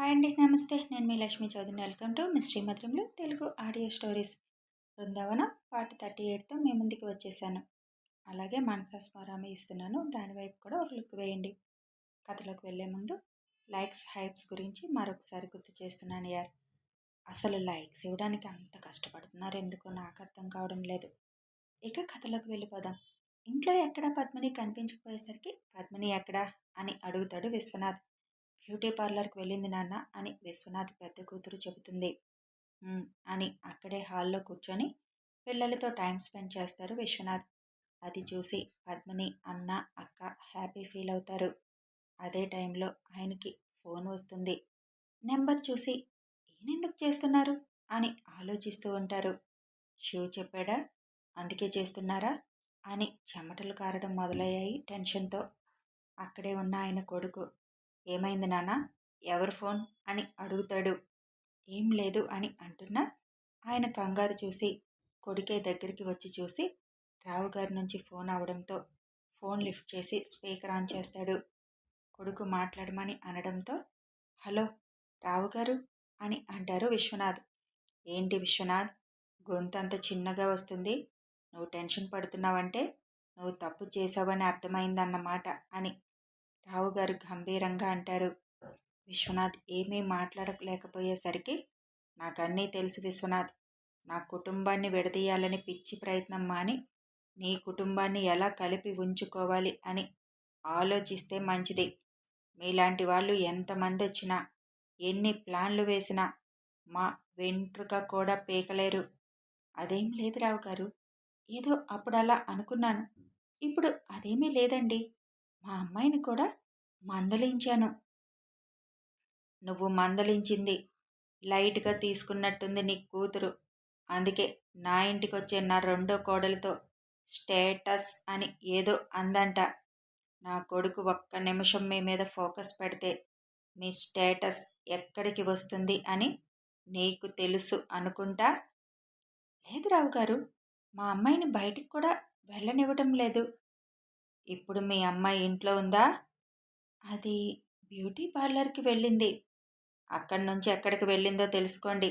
Hi అండి నమస్తే. నేను మీ లక్ష్మీ చౌదరిని వెల్కమ్ టు మీ శ్రీమధురంలో Telugu audio stories. Brindavanam part thirty ఎయిట్తో మీ ముందుకు వచ్చేసాను. అలాగే మనసా స్వరామి ఇస్తున్నాను. దానివైపు కూడా ఒక లుక్ వేయండి. కథలోకి వెళ్ళే ముందు లైక్స్ హైప్స్ గురించి మరొకసారి గుర్తు చేస్తున్నాను యార్. అసలు లైక్స్ ఇవ్వడానికి అంత కష్టపడుతున్నారు. ఎందుకో నాకు అర్థం కావడం లేదు. ఇక కథలోకి వెళ్ళిపోదాం. ఇంట్లో ఎక్కడా పద్మిని కనిపించకపోయేసరికి పద్మిని ఎక్కడా? అని అడుగుతాడు విశ్వనాథ్. బ్యూటీ పార్లర్కి వెళ్ళింది నాన్న అని విశ్వనాథ్ పెద్ద కూతురు చెబుతుంది. అని అక్కడే హాల్లో కూర్చొని పిల్లలతో టైం స్పెండ్ చేస్తారు విశ్వనాథ్. అది చూసి పద్మిని అన్న అక్క హ్యాపీ ఫీల్ అవుతారు. అదే టైంలో ఆయనకి ఫోన్ వస్తుంది. నెంబర్ చూసి ఈయనెందుకు చేస్తున్నారు? అని ఆలోచిస్తూ ఉంటారు. షూ చెప్పాడా? అందుకే చేస్తున్నారా? అని చెమటలు కారడం మొదలయ్యాయి టెన్షన్తో. అక్కడే ఉన్న ఆయన కొడుకు ఏమైంది నాన్న? ఎవరు ఫోన్? అని అడుగుతాడు. ఏం లేదు అని అంటున్నా ఆయన కంగారు చూసి కొడుకే దగ్గరికి వచ్చి చూసి రావు గారి నుంచి ఫోన్ అవడంతో ఫోన్ లిఫ్ట్ చేసి స్పీకర్ ఆన్ చేస్తాడు. కొడుకు మాట్లాడమని అనడంతో హలో రావు గారు? అని అంటారు విశ్వనాథ్. ఏంటి విశ్వనాథ్? గొంతు అంత చిన్నగా వస్తుంది. నువ్వు టెన్షన్ పడుతున్నావంటే నువ్వు తప్పు చేసావని అర్థమైందన్నమాట అని రావు గారు గంభీరంగా అంటారు. విశ్వనాథ్ ఏమీ మాట్లాడలేకపోయేసరికి నాకన్నీ తెలుసు విశ్వనాథ్. నా కుటుంబాన్ని విడదీయాలని పిచ్చి ప్రయత్నం మాని నీ కుటుంబాన్ని ఎలా కలిపి ఉంచుకోవాలి అని ఆలోచిస్తే మంచిది. మీలాంటి వాళ్ళు ఎంతమంది వచ్చినా ఎన్ని ప్లాన్లు వేసినా మా వెంట్రుక కూడా పీకలేరు. అదేం లేదు రావు గారు ఏదో అప్పుడు అలా అనుకున్నాను. ఇప్పుడు అదేమీ లేదండి. మా అమ్మాయిని కూడా మందలించాను. నువ్వు మందలించింది లైట్గా తీసుకున్నట్టుంది నీ కూతురు. అందుకే నా ఇంటికి వచ్చే నా రెండో కోడలతో స్టేటస్ అని ఏదో అందంట. నా కొడుకు ఒక్క నిమిషం మీ మీద ఫోకస్ పెడితే మీ స్టేటస్ ఎక్కడికి వస్తుంది అని నీకు తెలుసు అనుకుంటా? లేదు రావు గారు మా అమ్మాయిని బయటికి కూడా వెళ్ళనివ్వటం లేదు. ఇప్పుడు మీ అమ్మాయి ఇంట్లో ఉందా? అది బ్యూటీ పార్లర్కి వెళ్ళింది. అక్కడి నుంచి ఎక్కడికి వెళ్ళిందో తెలుసుకోండి.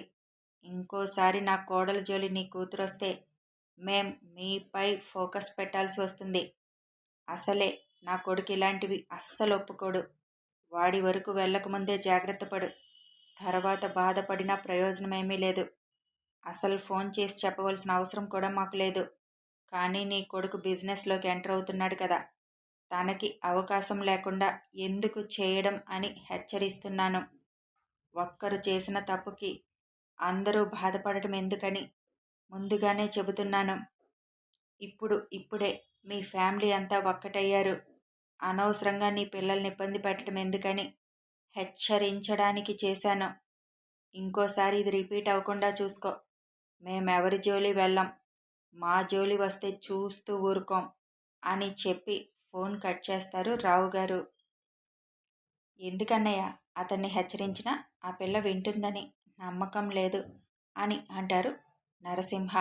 ఇంకోసారి నా కోడల జోలి నీ కూతురు వస్తే మేం మీపై ఫోకస్ పెట్టాల్సి వస్తుంది. అసలే నా కొడుకు ఇలాంటివి అస్సలు ఒప్పుకోడు. వాడి వరకు వెళ్ళకముందే జాగ్రత్త పడు. తర్వాత బాధపడినా ప్రయోజనమేమీ లేదు. అసలు ఫోన్ చేసి చెప్పవలసిన అవసరం కూడా మాకు లేదు. కానీ నీ కొడుకు బిజినెస్లోకి ఎంటర్ అవుతున్నాడు కదా! తనకి అవకాశం లేకుండా ఎందుకు చేయడం అని హెచ్చరిస్తున్నాను. ఒక్కరు చేసిన తప్పుకి అందరూ బాధపడటం ఎందుకని ముందుగానే చెబుతున్నాను. ఇప్పుడు ఇప్పుడే మీ ఫ్యామిలీ అంతా ఒక్కటయ్యారు. అనవసరంగా నీ పిల్లల్ని ఇబ్బంది పెట్టడం ఎందుకని హెచ్చరించడానికి చేశాను. ఇంకోసారి ఇది రిపీట్ అవ్వకుండా చూసుకో. మేమెవరి జోలి వెళ్ళం. మా జోలి వస్తే చూస్తూ ఊరుకోం అని చెప్పి ఫోన్ కట్ చేస్తారు రావు గారు. ఎందుకన్నయ్య అతన్ని హెచ్చరించినా ఆ పిల్ల వింటుందని నమ్మకం లేదు అని అంటారు నరసింహ.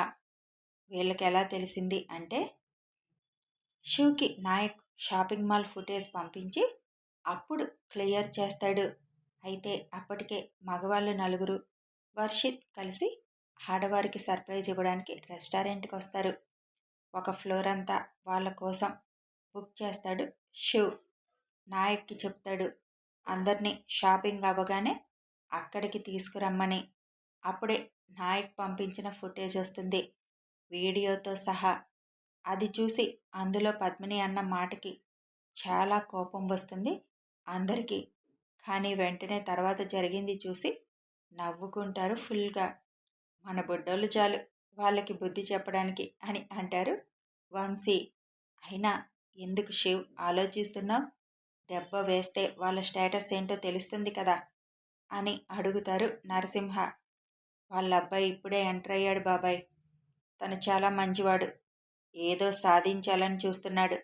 వీళ్ళకి ఎలా తెలిసింది అంటే శివ్కి నాయక్ షాపింగ్ మాల్ ఫుటేజ్ పంపించి అప్పుడు క్లియర్ చేస్తాడు. అయితే అప్పటికే మగవాళ్ళు నలుగురు వర్షిత్ కలిసి ఆడవారికి సర్ప్రైజ్ ఇవ్వడానికి రెస్టారెంట్కి వస్తారు ఒక ఫ్లోర్ అంతా వాళ్ళ కోసం బుక్ చేస్తాడు శివ్. నాయక్కి చెప్తాడు అందరినీ షాపింగ్ అవ్వగానే అక్కడికి తీసుకురమ్మని. అప్పుడే నాయక్ పంపించిన ఫుటేజ్ వస్తుంది వీడియోతో సహా. అది చూసి అందులో పద్మిని అన్న మాటకి చాలా కోపం వస్తుంది అందరికీ. కానీ వెంటనే తర్వాత జరిగింది చూసి నవ్వుకుంటారు ఫుల్గా. మన బుడ్డోళ్ళు చాలు వాళ్ళకి బుద్ధి చెప్పడానికి అని అంటారు. వంశీ అయినా ఎందుకు శివ్ ఆలోచిస్తున్నావు? దెబ్బ వేస్తే వాళ్ళ స్టేటస్ ఏంటో తెలుస్తుంది కదా అని అడుగుతారు నరసింహ. వాళ్ళ అబ్బాయి ఇప్పుడే ఎంటర్ అయ్యాడు బాబాయ్. తను చాలా మంచివాడు. ఏదో సాధించాలని చూస్తున్నాడు.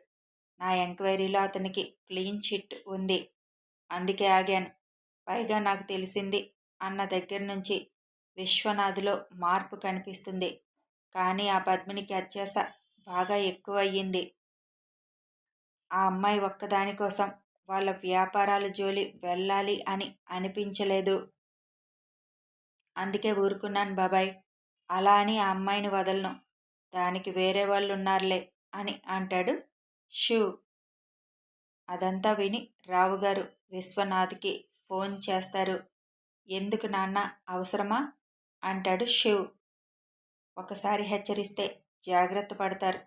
నా ఎంక్వైరీలో అతనికి క్లీన్ చిట్ ఉంది. అందుకే ఆగాను. పైగా నాకు తెలిసింది అన్న దగ్గర నుంచి విశ్వనాథ్లో మార్పు కనిపిస్తుంది. కానీ ఆ పద్మినికి అత్యాస బాగా ఎక్కువయ్యింది. ఆ అమ్మాయి ఒక్కదానికోసం వాళ్ళ వ్యాపారాల జోలి వెళ్ళాలి అని అనిపించలేదు. అందుకే ఊరుకున్నాను బాబాయ్. అలా అని ఆ అమ్మాయిని వదలను. దానికి వేరే వాళ్ళు ఉన్నారులే అని అంటాడు షూ. అదంతా విని రావుగారు విశ్వనాథ్కి ఫోన్ చేస్తారు. ఎందుకు నాన్న అవసరమా? అంటాడు శివ్. ఒకసారి హెచ్చరిస్తే జాగ్రత్త పడతారు.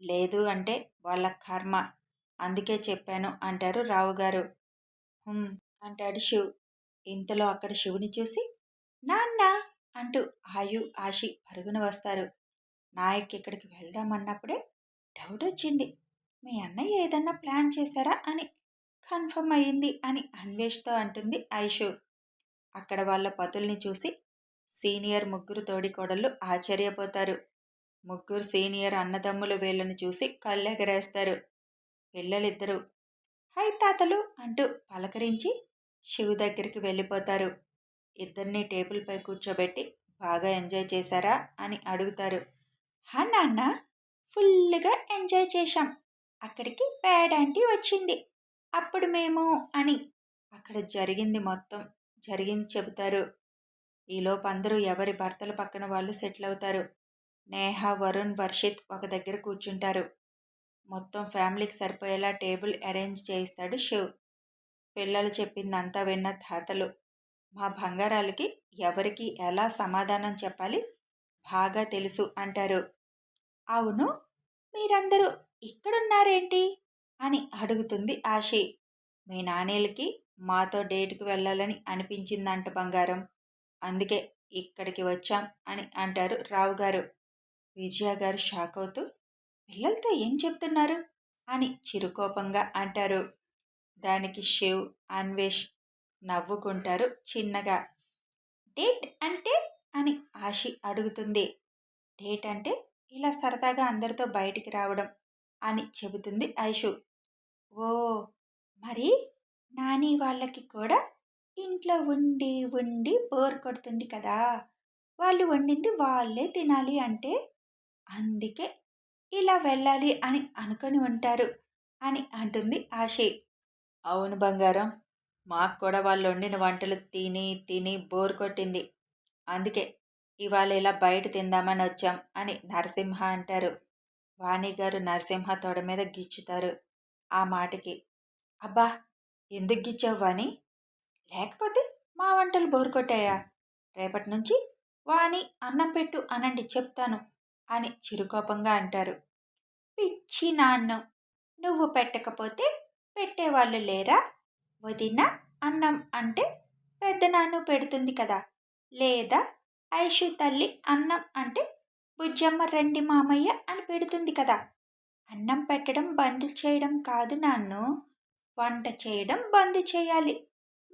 లేదు అంటే వాళ్ళ కర్మ. అందుకే చెప్పాను అంటారు రావు గారు. అంటాడు శివ్. ఇంతలో అక్కడ శివుని చూసి నాన్న అంటూ ఆయు ఆశి పరుగున వస్తారు. నాయక్ ఇక్కడికి వెళ్దామన్నప్పుడే డౌట్ వచ్చింది. మీ అన్నయ్య ఏదన్నా ప్లాన్ చేశారా అని కన్ఫర్మ్ అయ్యింది అని అన్వేష్తో అంటుంది ఐషు. అక్కడ వాళ్ళ పతుల్ని చూసి సీనియర్ ముగ్గురు తోడికోడళ్ళు ఆశ్చర్యపోతారు. ముగ్గురు సీనియర్ అన్నదమ్ములు వీళ్ళని చూసి కళ్ళెగరేస్తారు. పిల్లలిద్దరూ హై తాతలు అంటూ పలకరించి శివు దగ్గరికి వెళ్ళిపోతారు. ఇద్దరిని టేబుల్పై కూర్చోబెట్టి బాగా ఎంజాయ్ చేశారా? అని అడుగుతారు. హా నాన్న ఫుల్గా ఎంజాయ్ చేశాం. అక్కడికి బ్యాడ్ ఆంటీ వచ్చింది. అప్పుడు మేము అని అక్కడ జరిగింది మొత్తం. జరిగింది చెబుతారు. ఈలోపు అందరూ ఎవరి భర్తల పక్కన వాళ్ళు సెటిల్ అవుతారు. నేహ వరుణ్ వర్షిత్ ఒక దగ్గర కూర్చుంటారు. మొత్తం ఫ్యామిలీకి సరిపోయేలా టేబుల్ అరేంజ్ చేయిస్తాడు శివ్. పిల్లలు చెప్పిందంతా విన్న తాతలు మా బంగారాలకి ఎవరికి ఎలా సమాధానం చెప్పాలి? బాగా తెలుసు అంటారు. అవును మీరందరూ ఇక్కడున్నారేంటి? అని అడుగుతుంది ఆశి. మీ నాణేలకి మాతో డేట్కి వెళ్ళాలని అనిపించిందంట బంగారం. అందుకే ఇక్కడికి వచ్చాం అని అంటారు రావు గారు. విజయ గారు షాక్ అవుతూ పిల్లలతో ఏం చెప్తున్నారు? అని చిరుకోపంగా అంటారు. దానికి శివ్ అన్వేష్ నవ్వుకుంటారు చిన్నగా. డేట్ అంటే? అని ఆశి అడుగుతుంది. డేట్ అంటే ఇలా సరదాగా అందరితో బయటికి రావడం అని చెబుతుంది ఐషు. ఓ మరి నాని వాళ్ళకి కూడా ఇంట్లో ఉండి ఉండి బోర్ కొడుతుంది కదా! వాళ్ళు వండింది వాళ్ళే తినాలి అంటే అందుకే ఇలా వెళ్ళాలి అని అనుకొని ఉంటారు అని అంటుంది ఆశి. అవును బంగారం మాకు కూడా వాళ్ళు వండిన వంటలు తిని తిని బోర్ కొట్టింది. అందుకే ఇవాళ ఇలా బయట తిందామని వచ్చాం అని నరసింహ అంటారు. వాణిగారు నరసింహ తొడ మీద గిచ్చుతారు ఆ మాటకి. అబ్బా! ఎందుకు గిచ్చావు వాణి? లేకపోతే మా వంటలు బోరు కొట్టాయా? రేపటి నుంచి వాణి అన్నం పెట్టు అనండి చెప్తాను అని చిరుకోపంగా అంటారు. పిచ్చి నాన్న. నువ్వు పెట్టకపోతే పెట్టేవాళ్ళు లేరా? వదిన అన్నం అంటే పెద్ద నాన్న పెడుతుంది కదా. లేదా ఐషు తల్లి అన్నం అంటే బుజ్జమ్మ రండి మామయ్య అని పెడుతుంది కదా. అన్నం పెట్టడం బంద్ చేయడం కాదు నాన్ను. వంట చేయడం బంద్ చేయాలి.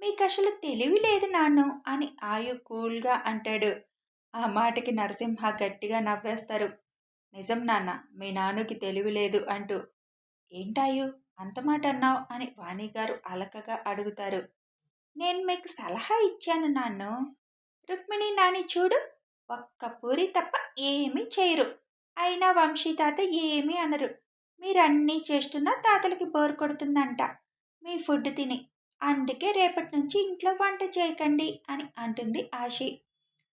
మీకు అసలు తెలివి లేదు నాన్ను అని ఆయు కూల్గా అంటాడు. ఆ మాటకి నరసింహ గట్టిగా నవ్వేస్తారు. నిజం నాన్న మీ నాన్నకి తెలివి లేదు అంటూ. ఏంటాయు అంత మాట అన్నావు? అని వాణిగారు అలకగా అడుగుతారు. నేను మీకు సలహా ఇచ్చాను నాన్ను. రుక్మిణి నాని చూడు ఒక్క పూరి తప్ప ఏమీ చేయరు. అయినా వంశీ తాత ఏమీ అనరు. మీరన్నీ చేస్తున్నా తాతలకి బోర్ కొడుతుందంట. మీ ఫుడ్ తిని అందుకే రేపటి నుంచి ఇంట్లో వంట చేయకండి అని అంటుంది ఆశి.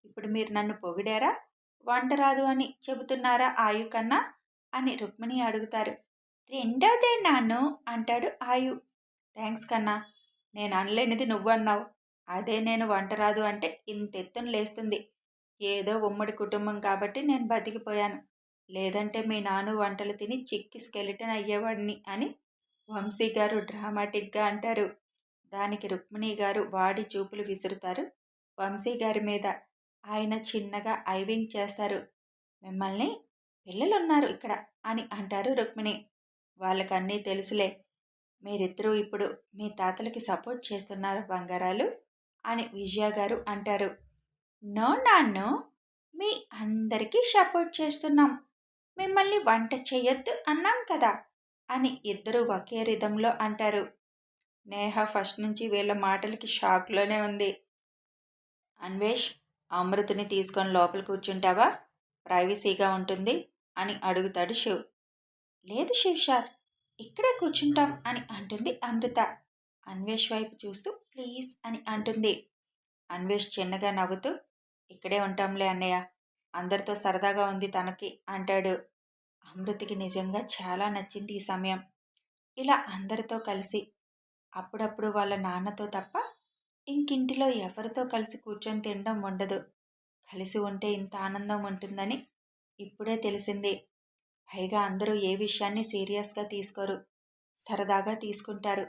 ఇప్పుడు మీరు నన్ను పొగిడారా? వంట రాదు అని చెబుతున్నారా ఆయు కన్నా? అని రుక్మిణి అడుగుతారు. రెండోదే నాన్ను అంటాడు ఆయు. థ్యాంక్స్ కన్నా నేను అనలేనిది నువ్వన్నావు. అదే నేను వంట రాదు అంటే ఇంత ఎత్తున లేస్తుంది. ఏదో ఉమ్మడి కుటుంబం కాబట్టి నేను బతికిపోయాను. లేదంటే మీ నాన్న వంటలు తిని చిక్కి స్కెలిటన్ అయ్యేవాడిని అని వంశీ గారు డ్రామాటిక్గా అంటారు. దానికి రుక్మిణి గారు వాడి చూపులు విసురుతారు. వంశీ గారి మీద ఆయన చిన్నగా ఐవింగ్ చేస్తారు. మిమ్మల్ని పిల్లలున్నారు ఇక్కడ అని అంటారు రుక్మిణి. వాళ్ళకన్నీ తెలుసులే. మీరిద్దరూ ఇప్పుడు మీ తాతలకి సపోర్ట్ చేస్తున్నారు బంగారాలు అని విజయ గారు అంటారు. నో నాన్ను మీ అందరికీ సపోర్ట్ చేస్తున్నాం. మిమ్మల్ని వంట చేయొద్దు అన్నాం కదా అని ఇద్దరు ఒకే రిధంలో అంటారు. నేహ ఫస్ట్ నుంచి వీళ్ళ మాటలకి షాక్లోనే ఉంది. అన్వేష్ అమృతిని తీసుకొని లోపల కూర్చుంటావా? ప్రైవసీగా ఉంటుంది అని అడుగుతాడు శివ్. లేదు శివ్ సార్ ఇక్కడే కూర్చుంటాం అని అంటుంది అమృత. అన్వేష్ వైపు చూస్తూ ప్లీజ్ అని అంటుంది. అన్వేష్ చిన్నగా నవ్వుతూ ఇక్కడే ఉంటాంలే అన్నయ్య అందరితో సరదాగా ఉంది తనకి అంటాడు. అమృతికి నిజంగా చాలా నచ్చింది ఈ సమయం. ఇలా అందరితో కలిసి అప్పుడప్పుడు వాళ్ళ నాన్నతో తప్ప ఇంకింటిలో ఎవరితో కలిసి కూర్చొని తినడం ఉండదు. కలిసి ఉంటే ఇంత ఆనందం ఉంటుందని ఇప్పుడే తెలిసింది. పైగా అందరూ ఏ విషయాన్ని సీరియస్గా తీసుకోరు. సరదాగా తీసుకుంటారు.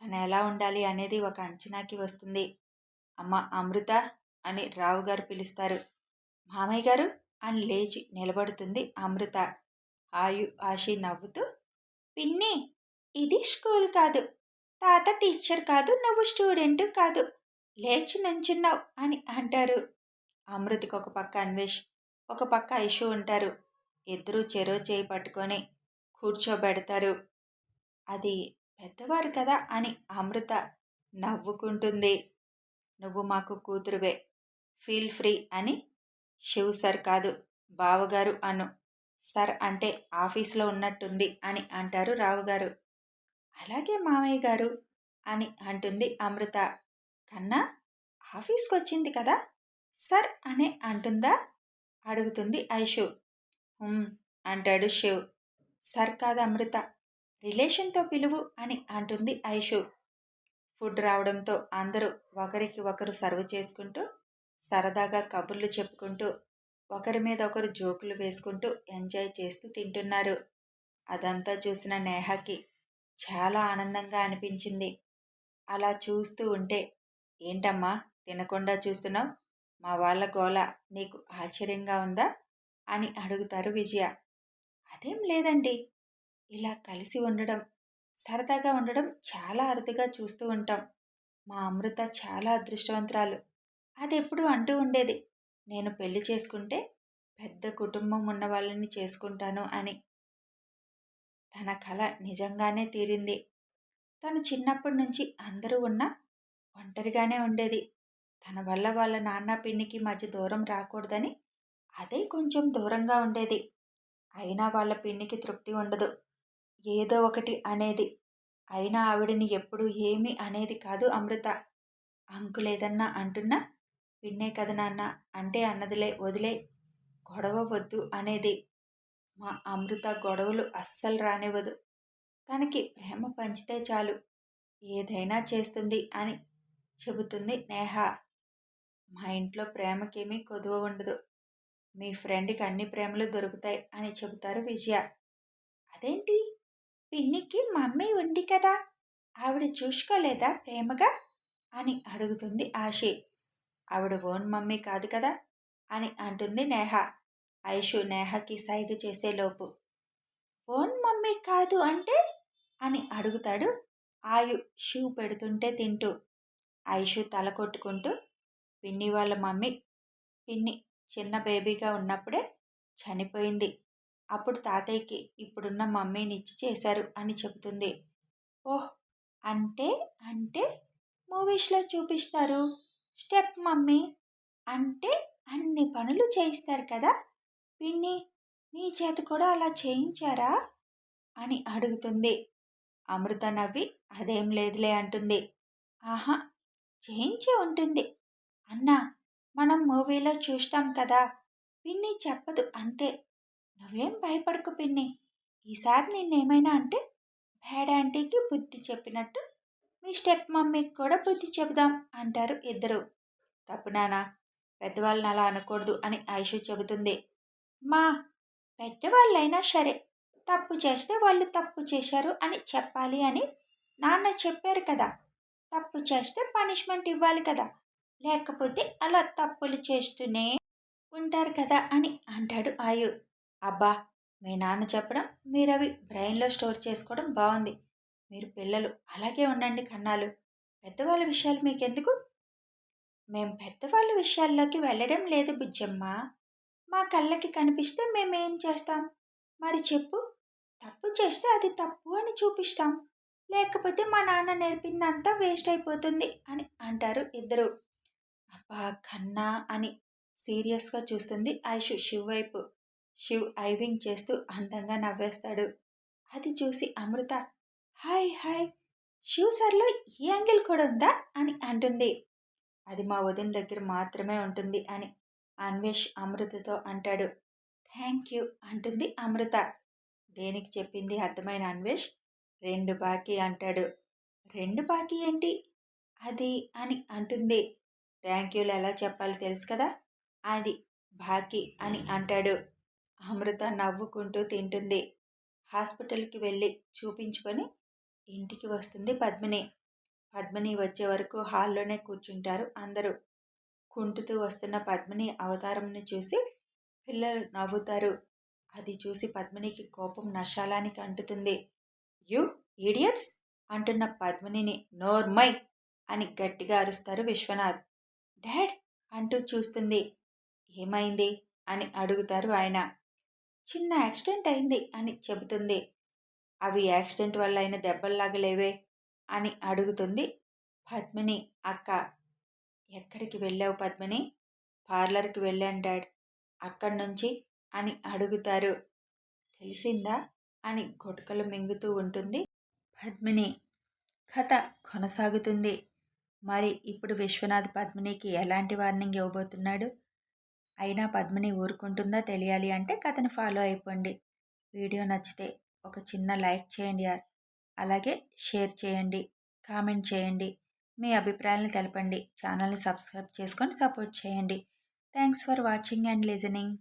తను ఎలా ఉండాలి అనేది ఒక అంచనాకి వస్తుంది. అమ్మ అమృత అని రావు గారు పిలుస్తారు. మామయ్య గారు అని లేచి నిలబడుతుంది అమృత. ఆయు ఆశి నవ్వుతూ పిన్ని ఇది స్కూల్ కాదు. తాత టీచర్ కాదు నువ్వు స్టూడెంట్ కాదు. లేచి నుంచున్నావు అని అంటారు. అమృత్కి ఒక పక్క అన్వేష్ ఒక పక్క ఐషు ఉంటారు. ఇద్దరూ చెరో చేయి పట్టుకొని కూర్చోబెడతారు. అది పెద్దవారు కదా అని అమృత నవ్వుకుంటుంది. నువ్వు మాకు కూతురువే ఫీల్ ఫ్రీ అని శివ్ సార్ కాదు బావగారు అను. సార్ అంటే ఆఫీస్లో ఉన్నట్టుంది అని అంటారు రావుగారు. అలాగే మామయ్య గారు అని అంటుంది అమృత. కన్నా ఆఫీస్కి వచ్చింది కదా? సర్ అనే అంటుందా? అడుగుతుంది ఐషు. అంటాడు శివ్. సర్ కాదు అమృత రిలేషన్తో పిలువు అని అంటుంది ఐషు. ఫుడ్ రావడంతో అందరూ ఒకరికి ఒకరు సర్వ్ చేసుకుంటూ సరదాగా కబుర్లు చెప్పుకుంటూ ఒకరి మీద ఒకరు జోకులు వేసుకుంటూ ఎంజాయ్ చేస్తూ తింటున్నారు. అదంతా చూసిన నేహకి చాలా ఆనందంగా అనిపించింది. అలా చూస్తూ ఉంటే ఏంటమ్మా తినకుండా చూస్తున్నావు? మా వాళ్ళ గోల నీకు ఆశ్చర్యంగా ఉందా? అని అడుగుతారు విజయ. అదేం లేదండి. ఇలా కలిసి ఉండడం సరదాగా ఉండడం చాలా అరుదుగా చూస్తూ ఉంటాం. మా అమృత చాలా అదృష్టవంతురాలు. అది ఎప్పుడు అంటూ ఉండేది. నేను పెళ్ళి చేసుకుంటే పెద్ద కుటుంబం ఉన్న వాళ్ళని చేసుకుంటాను అని. తన కళ నిజంగానే తీరింది. తను చిన్నప్పటి నుంచి అందరూ ఉన్న ఒంటరిగానే ఉండేది. తన వల్ల వాళ్ళ నాన్న పిన్నికి మధ్య దూరం రాకూడదని అదే కొంచెం దూరంగా ఉండేది. అయినా వాళ్ళ పిన్నికి తృప్తి ఉండదు. ఏదో ఒకటి అనేది. అయినా ఆవిడని ఎప్పుడు ఏమి అనేది కాదు అమృత. అంకులేదన్నా అంటున్నా పిన్నే కదా నాన్న అంటే అన్నదిలే వదిలే గొడవ వద్దు అనేది. మా అమృత గొడవలు అస్సలు రానివ్వదు. తనకి ప్రేమ పంచితే చాలు. ఏదైనా చేస్తుంది అని చెబుతుంది నేహ. మా ఇంట్లో ప్రేమకేమీ కొదువ ఉండదు. మీ ఫ్రెండ్కి అన్ని ప్రేమలు దొరుకుతాయి అని చెబుతారు విజయ. అదేంటి? పిన్నికి మమ్మీ ఉంది కదా. ఆవిడ చూసుకోలేదా ప్రేమగా? అని అడుగుతుంది ఆశి. ఆవిడ ఓన్ మమ్మీ కాదు కదా అని అంటుంది నేహ. ఐషు నేహకి సైగ చేసేలోపు ఫోన్ మమ్మీ కాదు అంటే? అని అడుగుతాడు ఆయు షూ పెడుతుంటే తింటూ. ఐషు తల కొట్టుకుంటూ పిన్ని వాళ్ళ మమ్మీ పిన్ని చిన్న బేబీగా ఉన్నప్పుడే చనిపోయింది. అప్పుడు తాతయ్యకి ఇప్పుడున్న మమ్మీని ఇచ్చి చేశారు అని చెబుతుంది. ఓహ్ అంటే అంటే మూవీస్లో చూపిస్తారు స్టెప్ మమ్మీ అంటే అన్ని పనులు చేయిస్తారు కదా? పిన్ని నీ చేత కూడా అలా చేయించారా? అని అడుగుతుంది. అమృత నవ్వి అదేం లేదులే అంటుంది. ఆహా చేయించే ఉంటుంది. అన్నా మనం మూవీలో చూస్తాం కదా పిన్ని చెప్పదు అంతే. నువ్వేం భయపడకు పిన్ని. ఈసారి నిన్నేమైనా అంటే బ్యాడ్ ఆంటీకి బుద్ధి చెప్పినట్టు మీ స్టెప్ మమ్మీకి కూడా బుద్ధి చెబుదాం అంటారు ఇద్దరు. తప్పు నానా పెద్దవాళ్ళని అలా అనకూడదు అని ఐషు చెబుతుంది. మా పెద్దవాళ్ళైనా సరే తప్పు చేస్తే వాళ్ళు తప్పు చేశారు అని చెప్పాలి అని నాన్న చెప్పారు కదా. తప్పు చేస్తే పనిష్మెంట్ ఇవ్వాలి కదా. లేకపోతే అలా తప్పులు చేస్తూనే ఉంటారు కదా అని అంటాడు ఆయు. అబ్బా మీ నాన్న చెప్పడం మీరు అవి బ్రెయిన్లో స్టోర్ చేసుకోవడం బాగుంది మీరు పిల్లలు అలాగే ఉండండి కన్నాలు. పెద్దవాళ్ళ విషయాలు మీకెందుకు? మేం పెద్దవాళ్ళ విషయాల్లోకి వెళ్ళడం లేదు బుజ్జమ్మ. మా కళ్ళకి కనిపిస్తే మేమేం చేస్తాం? మరి చెప్పు. తప్పు చేస్తే అది తప్పు అని చూపిస్తాం. లేకపోతే మా నాన్న నేర్పిందంతా వేస్ట్ అయిపోతుంది అని అంటారు ఇద్దరు. అబ్బా కన్నా అని సీరియస్గా చూస్తుంది ఐషు శివ్ వైపు. శివ్ ఐవింగ్ చేస్తూ అందంగా నవ్వేస్తాడు. అది చూసి అమృత హాయ్ హాయ్. షివ్ సార్లో ఈ యాంగిల్ కూడా ఉందా? అని అంటుంది. అది మా వదిన దగ్గర మాత్రమే ఉంటుంది అని అన్వేష్ అమృతతో అంటాడు. థ్యాంక్ యూ అంటుంది అమృత. దేనికి చెప్పింది అర్థమైన అన్వేష్? రెండు బాకీ అంటాడు. రెండు బాకీ ఏంటి? అది అని అంటుంది. థ్యాంక్ యూలు ఎలా చెప్పాలి తెలుసు కదా? అది బాకీ అని అంటాడు. అమృత నవ్వుకుంటూ తింటుంది. హాస్పిటల్కి వెళ్ళి చూపించుకొని ఇంటికి వస్తుంది పద్మిని. పద్మిని వచ్చే వరకు హాల్లోనే కూర్చుంటారు అందరూ. కుంటుతూ వస్తున్న పద్మిని అవతారంని చూసి పిల్లలు నవ్వుతారు. అది చూసి పద్మినికి కోపం నశాలానికి అంటుతుంది. యు ఈడియట్స్ అంటున్న పద్మినిని నోర్మై! అని గట్టిగా అరుస్తారు విశ్వనాథ్. డాడ్! అంటూ చూస్తుంది. ఏమైంది? అని అడుగుతారు ఆయన. చిన్న యాక్సిడెంట్ అయింది అని చెబుతుంది. అవి యాక్సిడెంట్ వల్ల అయిన దెబ్బల్లాగా లేవే అని అడుగుతుంది పద్మిని అక్క. ఎక్కడికి వెళ్ళావు పద్మిని? పార్లర్కి వెళ్ళాను డాడ్. అక్కడి నుంచి అని అడుగుతారు. తెలిసిందా? అని గుటకలు మింగుతూ ఉంటుంది పద్మిని. కథ కొనసాగుతుంది. మరి ఇప్పుడు విశ్వనాథ్ పద్మినికి ఎలాంటి వార్నింగ్ ఇవ్వబోతున్నాడు? అయినా పద్మిని ఊరుకుంటుందా తెలియాలి అంటే కథను ఫాలో అయిపోండి. వీడియో నచ్చితే ఒక చిన్న లైక్ చేయండి. అలాగే షేర్ చేయండి. కామెంట్ చేయండి. మీ అభిప్రాయాలను తెలపండి. ఛానల్ని సబ్స్క్రైబ్ చేసుకొని సపోర్ట్ చేయండి. Thanks for watching and listening.